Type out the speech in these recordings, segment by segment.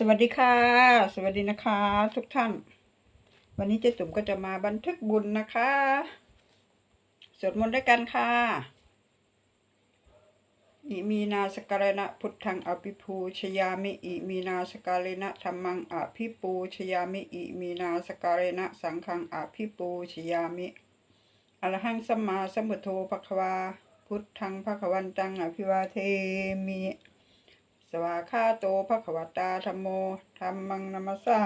สวัสดีค่ะ สวัสดีนะคะ ทุกท่าน วันนี้เจ๊จุ๋มก็จะมาบันทึกบุญนะคะสวดมนต์ด้วยกันค่ะอิมีนาสการณะพุทธังอภิภูชยามิอิมีนาสการณะธรรมังอภิปูชยามิอิมีนาสการณะสังฆังอภิปูชยามิอรหังสัมมาสัมพุทโธภควา พุทธังภควันตังอภิวาเทมิ สวาคาโตภควตาธรรมโมธรรมังนัมสสา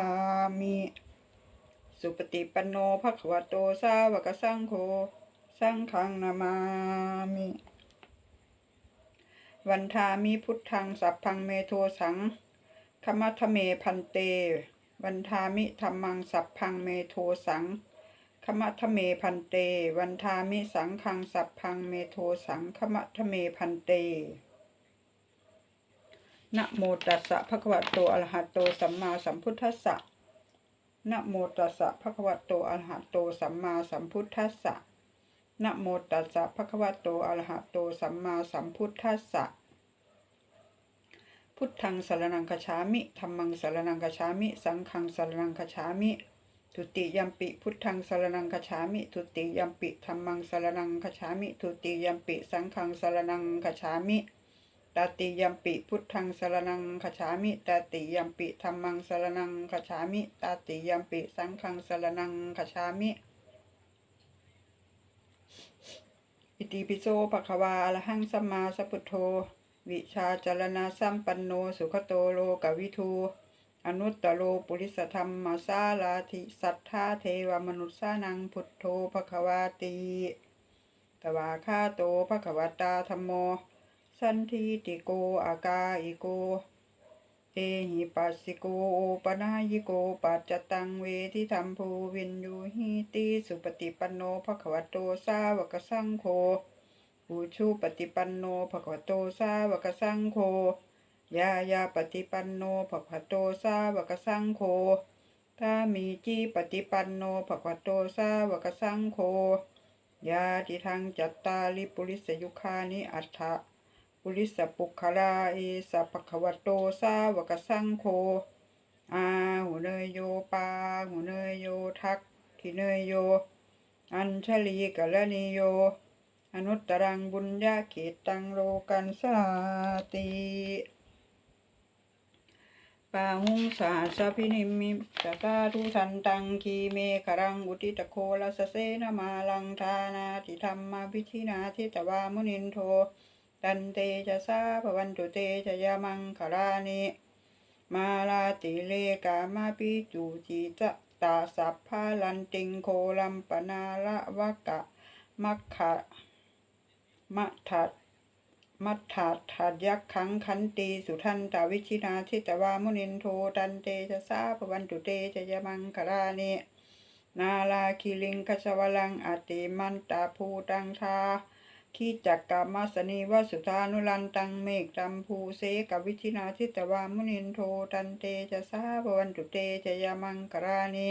มิสุปฏิปันโนภควโตสาวกสังโฆสังฆังนามามิวันทามิพุทธังสัพพังเมโทสังคมัทเมพันเต วันทามิธรรมังสัพพังเมโทสังคมัทเมพันเต วันทามิสังฆังสัพพังเมโทสังคมัทเมพันเต นะโมตัสสะภะคะวะโตอะระหะโตสัมมาสัมพุทธัสสะนะโมตัสสะภะคะวะโตอะระหะโตสัมมาสัมพุทธัสสะนะโมตัสสะภะคะวะโตอะระหะโตสัมมาสัมพุทธัสสะ พุทธังสรณังคชามิธัมมังสรณังคชามิ สังฆังสรณังคชามิ ทุติยัมปิ พุทธังสรณังคชามิ ทุติยัมปิธัมมังสรณังคชามิ ทุติยัมปิ สังฆังสรณังคชามิ ตาติยัมปิพุทธังสรนังคฉามิตาติยัมปิธรรมังสรนังคฉามิตาติยัมปิสังฆังสรนังคฉามิ อิติปิโสภะคะวาอะรหังสัมมาสัพพุทโธ วิชาจารณะสัมปันโนสุขโตโลกวิทูอนุตตโรปุริสธรรมมาสาลาธิสัทธาเทวมนุษสานังพุทโธภควาติตวาคาโตภควตาธรรมโม สันทิติโกอากาอิโก เอหิปัสสิโกโอปนายิโกปัจจตังเวทิธรรมภูวินยูหิติสุปฏิปันโนภะควโตสาวกสังโฆอุชูปฏิปันโนภะควโตสาวกสังโฆยายาปฏิปันโนภะควโตสาวกสังโฆถ้ามีจีปฏิปันโนภะควโตสาวกสังโฆยาติทังจัตตาลิปุริสยุคานิอัฏฐะ ปุริสปุคลาเอสะปะคะวะโตสาวกสังโฆอาหูเนยโยปาหูเนยโยทักขิเนยโย อัญชลีกะละนิโย อนุตตรังบุญญาเขตตังโลกันสาติปาหุงสาสะพินิมิตตาทุสันตังคีเมครังอุติตะโคลสเสนมาลังทานาติธรรมวิธินาทิตวามุนินโท ตันเตจะสาภวันตุเตจะยามังคลานิมาลาติเลกามาปิจูจิจะตาสัพพาลันติงโคลัมปนาละวะกะมัคคะมัทธัดมัทธัดถัดยักขังขันตีสุทันตาวิชินาทิตวามุนินโทตันเตจะสาภวันตุเตจะยามังคลานินาลาคิลิงคชวลังอติมันตาภูตังทา ขีจักกามาสนีวสุธานุลันตังเมกตัมภูเสกวิธินาทิตวามุนินโทตันเตจะสาบวันตุเตจยมังกรานิ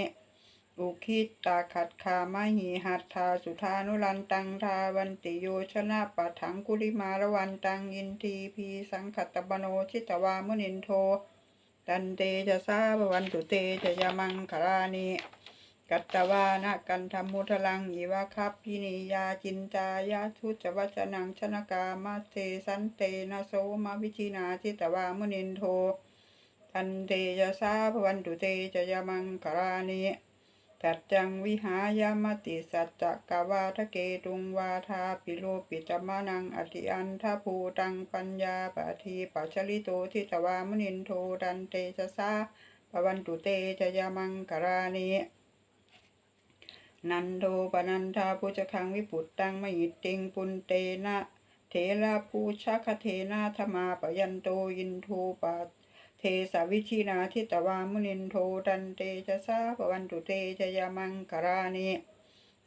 อุคิตตาขัดขามหิหัตถาสุธานุลันตังทาวันติโยชนะปัถังกุลิมาละวันตังอินทีพีสังขตบโนทิตวามุนินโทตันเตจะสาบวันตุเตจยมังกรานิ กัตตวานะกันธรรมุทลังอิวะคับพินิยาจินจายาทุจวัจนังชนกามาเตสันเตนะโสมาวิชินาทิตวามุนินโทตันเตจะสาภวันตุเตจยมังคารานิตัดจังวิหายามติสัจจกวาทะเกตุงวาทาปิโลปิตมานังอธิอันทภูตังปัญญาปะทีปัจลิโตทิตวามุนินโทตันเตจะสาภวันตุเตจยมังคารานิ นันโทปนันทาพุชคังวิปุตตังมหิตติงปุนเตนะเทระภูชคเทนาธมาปยันโตยินทูปะเทสาวิชินาทิตวามุนินโทตันเตจะสาปวันตุเตจะยามังกรานิ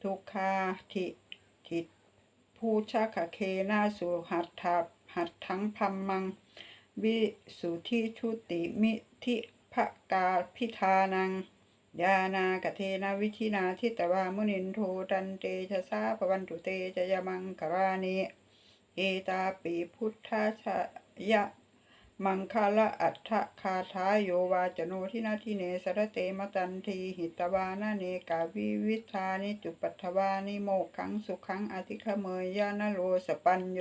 ทุกขาทิทิภูชคเคนาสุหัตถาหัตถังพัมมัง วิสุทิชุติมิทิภกาพิธานัง ยานากเทนาวิธินาทิตวามุนินโทตันเตชะสาปวันตุเตจยมังกรานิเอตาปีพุทธชยะมังคาละอัฏฐคาทายโยวาจโนทินาทิเนสรเตมตันทีหิตวานาเนกาวิวิธานิจุปัฏฐวานิโมขังสุขังอธิคเมยยานโลสปัญโย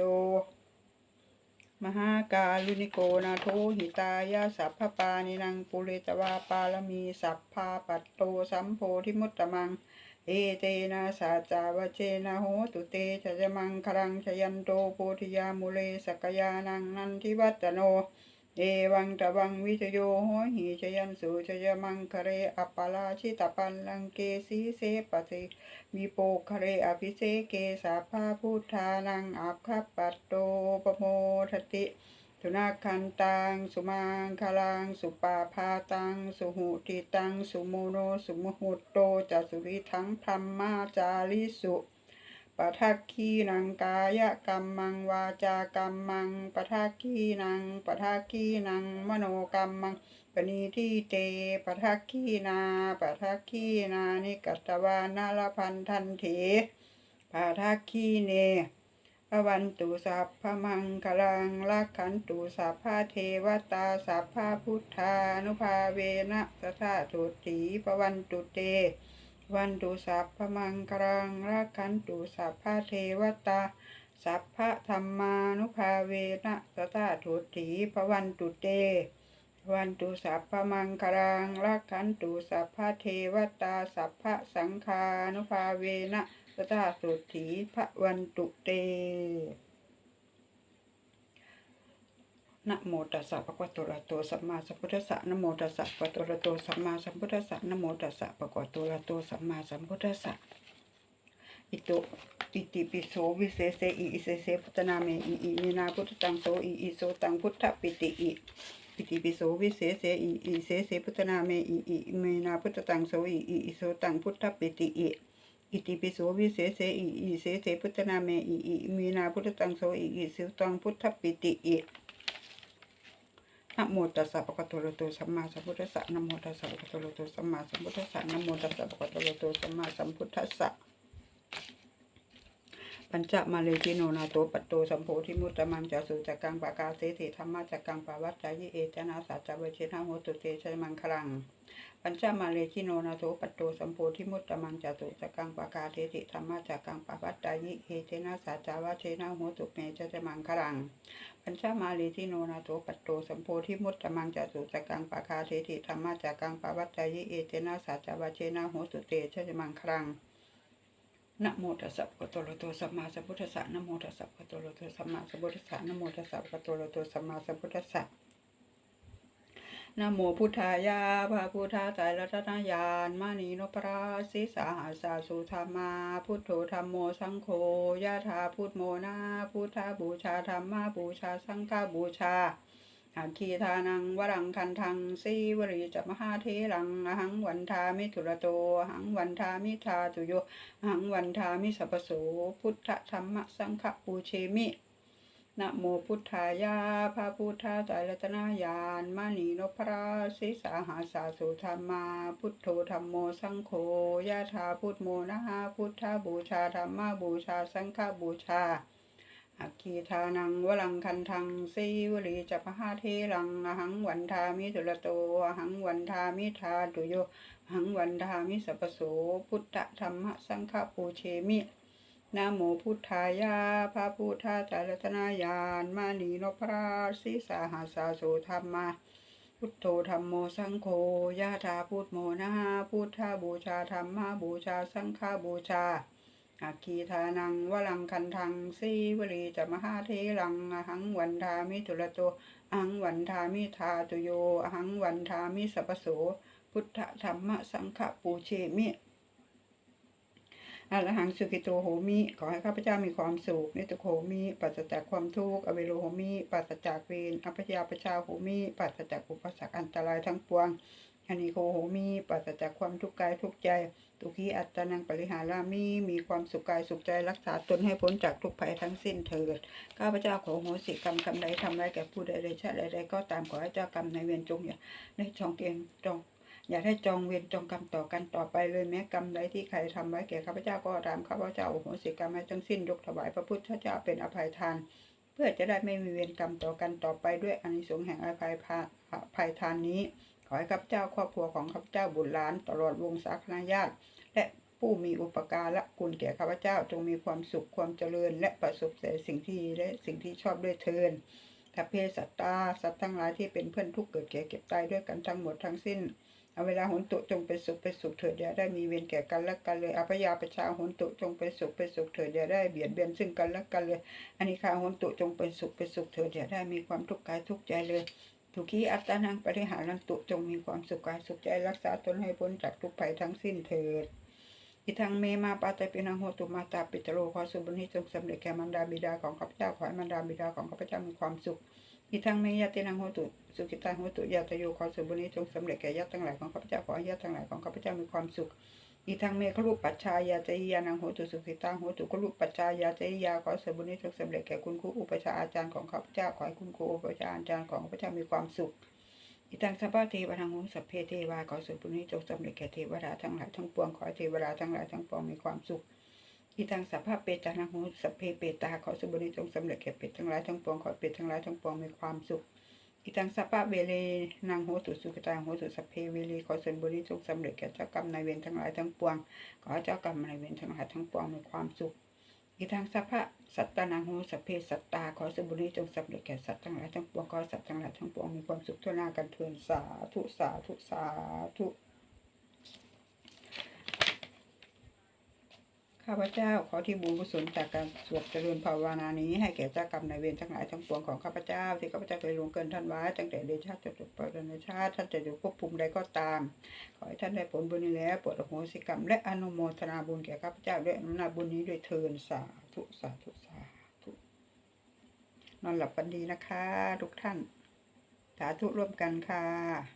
มหากาลุนิโกนาโทหิตายาสัพพปานินังปุเรตวาปาลมีสัพพาปัตโตสัมโพธิมุตตมัง เอเตนะสาจาวเจนะโหตุเตชะยมังครังชยันโตโพธิยามุเลสกยานังนันทิวัตโน เอวังตะวังวิจโยโหหิชยันสุชยมังคะเรอัปปาราชิตปันลังเกสีเสปติมีโปคะเรอภิเสเกสาภาพุทธานังอับคคปัตโตปโมทติทุนาคันตังสุมังคลังสุปาพาตังสุหุติตังสุโมโนสุมหุตโตจัสุริทังพรหมาจาริสุ ปะทักขีนังกายกรรมังวาจากรรมังปะทักขีนังปะทักขีนังมโนกรรมังปณีที่เตปะทักขีนาปะทักขีนานิกัตวานาลพันทันเถปะทักขีเนพระวันตุสัพพมังคลังลักขันตุสัพพะเทวตาสัพพะพุทธานุภาเวนะสทธาตุถีพระวันตุเต วันตุสัพพมังคลังลักขันตุสัพพะเทวตา สัพพะธรรมานุภาเวนะสทธาตุถีพระวันตุเต วันตุสัพพมังคลังลักขันตุสัพพะเทวตา สัพพะสังฆานุภาเวนะสตาสุถีพระวันตุเต นะโมตัสสะภะคะวะโตอะระโตสัมมาสัมพุทธัสสะนะโมตัสสะภะโตอะระโตสัมมาสัมพุทธัสสะนะโมตัสสะภะคะวะโตอะระโตสัมมาสัมพุทธัสสะอิโตอิติปิโสวิเศษเอิอิเสเสพุทธนาเมอิอิมีนาพุทธตังโสอิอิโสตังพุทธปิติอิอิติปิโสวิเศษเอิอิเสเสพุทธนาเมอิอิมีนาพุทธตังโสอิอิอิโสตังพุทธปิติอิอิติปิโสวิเศษเอิอิเสเสพุทธนาเมอิอิมีนาพุทธตังโสอิอิโสตังพุทธปิติอิ นะโมตัสสะปะกะวะโตอะระหะโตสัมมาสัมพุทธัสสะนะโมตัสสะปะกะวะโตอะระหะโตสัมมาสัมพุทธัสสะนะโมตัสสะปะกะวะโตอะระหะโตสัมมาสัมพุทธัสสะ ปัญจมาเลทิโนนาโตปัตโตสัมโพธิมุตตะมังจาสุจักกังปากาเสติธรรมะจักกังปาวัจจายเอจนาสัจจเวเชนะโหตุเตชัยมังคลัง ปัญจมาเลทิโนนาโถปัตโตสัมโพธิมุตตมังจตุจักกังปะกาเทติธรรมะจักกังปะวัตตายิเอเทนะสัจจาวะเชนะโหตุเมจจะมังคลัง ปัญจมาเลทิโนนาโถปัตโตสัมโพธิมุตตมังจตุจักกังปะกาเทติธรรมะจักกังปะวัตตายิเอเทนะสัจจาวะเชนะโหตุเตจะมังคลัง นะโมตัสสะภะคะโตอะระหะโตสัมมาสัมพุทธัสสะนะโมตัสสะภะคะโตอะระหะโตสัมมาสัมพุทธัสสะนะโมตัสสะภะคะโตอะระหะโตสัมมาสัมพุทธัสสะนะโมพุทธายาพระพุทธาไตรรัตนญาณมานีนพราสิสาหาสาสุธรรมา พุทโธธรรมโมสังโฆยะธาพุทโมนาพุทธาบูชาธรรมาบูชาสังฆาบูชา อาคีทานังวรังคันทังสีวรีจมหาเทรังอหังวันทามิทุระโตหังวันทามิทาตุโยหังวันทามิสัพพโสพุทธธรรมสังฆปูเชมินะโมพุทธายาพระพุทธาไตรรัตนญาณมานีนพราศิสาหาสาสุธรรมา พุทโธธรรมโมสังโฆยะธาพุทโมนะหาพุทธบูชาธรรมบูชาสังฆบูชา อัคคีทานังวลังคันทังสีวลีจัปหาเทรังอหังวันทามิตุรโตอหังวันทามิทาตุโยอหังวันทามิสัพพโสพุทธธรรมสังฆปูเชมินะโมพุทธายาพระพุทธาจารตนายานมานีนพราศิสาหาสาโสธรรมา พุทโธธรรมโมสังโฆยะธาพุทโมนะหาพุทธาบูชาธรรมาบูชาสังฆาบูชา อาคีทานังวลังคันทังสีวลีจะมหาเทรังอหังวันทามิตุระโตอหังวันทามิทาตุโยอหังวันทามิสัพโสพุทธธรรมสังฆปูเชมิอรหังสุกิโตโหมิ ขอให้ข้าพเจ้ามีความสุขนิตุโหมิปราศจากความทุกข์อเวโรโหมิปราศจากเวรอัพยาปชาโหมิปราศจากอุปสรรคอันตรายทั้งปวง นิโคโหมิปราศจากความทุกข์กายทุกใจ ตุขีอัตนังปริหารามิมีความสุขกายสุขใจรักษาตนให้พ้นจากทุกภัยทั้งสิ้นเถิด ข้าพเจ้าขอโหสิกรรมกรรมใดทำไรแก่ผู้ใดใดชาติใดๆก็ตามขอให้เจ้ากรรมในายเวรจงอย่าได้จองเกียงจองอย่าได้จองเวรจองกรรมต่อกันต่อไปเลยแม้กรรมใดที่ใครทำไว้แก่ข้าพเจ้าก็ตามข้าพเจ้าโอโหสิกรรมให้ทั้งสิ้นยกถวายพระพุทธเจ้าเป็นอภัยทาน เพื่อจะได้ไม่มีเวรกรรมต่อกันต่อไปด้วยอานิสงส์แห่งอภัยภัยทานนี้ ให้ข้าพเจ้าครอบครัวของข้าพเจ้าบุตรหลานตลอดวงศาคณาญาติและผู้มีอุปการะคุณแก่ข้าพเจ้าจงมีความสุขความเจริญ และประสบแต่สิ่งที่และสิ่งที่ชอบด้วยเทินทัพเพสัตตาสัตว์ทั้งหลายที่เป็นเพื่อนทุกเกิดแก่เก็บตายด้วยกันทั้งหมดทั้งสิ้นเอาเวลาหุนตุจงเป็นสุขเป็นสุขเถิดอย่าได้มีเวรแก่กันและกันเลยอภยาประชาหุนตุจงเป็นสุขเป็นสุขเถิดอย่าได้เบียดเบียนซึ่งกันและกันเลยอานิคาหุนตุจงเป็นสุขเป็นสุขเถิดอย่าได้มีความทุกข์กายทุกข์ใจเลย ทุกีอัตตานังปริหารันตุจงมีความสุขกายสุขใจรักษาตนให้พ้นจากทุกภัยทั้งสิ้นเถิดอิทังเมมาปาตปินังโหตุมาตาปิตโรขอสุบุญนี้จงสำเร็จแก่มารดาบิดาของข้าพเจ้าขอให้มารดาบิดาของข้าพเจ้ามีความสุขอิทังเมยตินังโหตุสุขิตาโหตุยาตโยขอสุบุญนี้จงสำเร็จแก่ญาติทั้งหลายของข้าพเจ้าขอให้ญาติทั้งหลายของข้าพเจ้ามีความสุข อิทังเมขลุปัจชายาเจยานังโหตุสุขิตาโหตุขลุปัจชายาเจยาขอสุบุญนี้จงสำเร็จแก่คุณครูอุปชาอาจารย์ของข้าพเจ้าขอให้คุณครูอุปชาอาจารย์ของข้าพเจ้ามีความสุขอิตังสัพพะเทวทังหุสัพเพเทวาขอสุบุญนี้จงสำเร็จแก่เทวดาทั้งหลายทั้งปวงขอเทวดาทั้งหลายทั้งปวงมีความสุขอิตังสัพพะเปตานังหุสัพเพเปตาขอสุบุญนี้จงสำเร็จแก่เป็ดทั้งหลายทั้งปวงขอเป็ดทั้งหลายทั้งปวงมีความสุข อิตังสัพพะเวเลนางโหตุสุกตาโหตุสัพเพเวลีขอส่วนบุญนี้จงสำเร็จแก่เจ้ากรรมนายเวรทั้งหลายทั้งปวง ขอเจ้ากรรมนายเวรทั้งหลายทั้งปวงมีความสุขอิทังสัพพะสัตตานังโหสัพเพสัตตาขอสมบุรีจงสำเร็จแก่สัตว์ทั้งหลายทั้งปวงขอสัตว์ทั้งหลายทั้งปวงมีความสุขทั่วหน้ากันเทินสาธุสาธุสาธุ ข้าพเจ้าขอที่บุญกุศลจากการสวดเจริญภาวนานี้ให้แก่เจ้ากรรมนายเวรทั้งหลายทั้งปวงของข้าพเจ้า ที่ข้าพเจ้าเคยลวงเกินท่านไว้ตั้งแต่เดชาจนจบปรณชาติท่านจะอยู่ภพภูมิใดก็ตาม ขอให้ท่านได้ผลบุญนี้แล้วปรดอโหสิกรรม และอนุโมทนาบุญแก่ข้าพเจ้าด้วยอำนาจบุญนี้ด้วยเทินสาธุสาธุสาธุนอนหลับฝันดีนะคะ ทุกท่านสาธุร่วมกันค่ะ